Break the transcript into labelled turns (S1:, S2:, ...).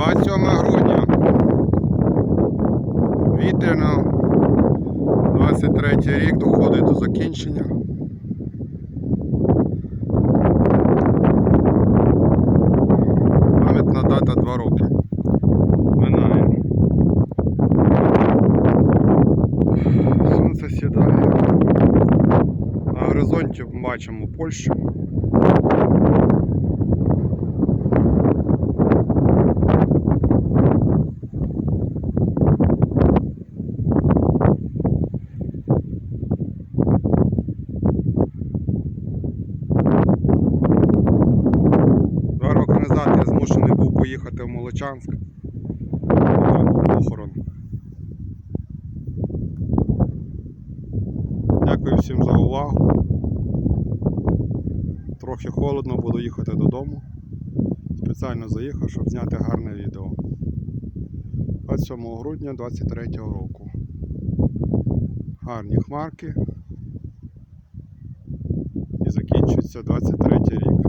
S1: 27 грудня. Вітряно. 23 рік доходить до закінчення. Пам'ятна дата 2 роки. Минає. Сонце сідає. На горизонті бачимо Польщу. Два роки назад я змушений був поїхати в Молочанськ. Там був похорон. Дякую всім за увагу. Трохи холодно, буду їхати додому. Спеціально заїхав, щоб зняти гарне відео. 27 грудня 23 року. Гарні хмарки. І закінчується 23 рік.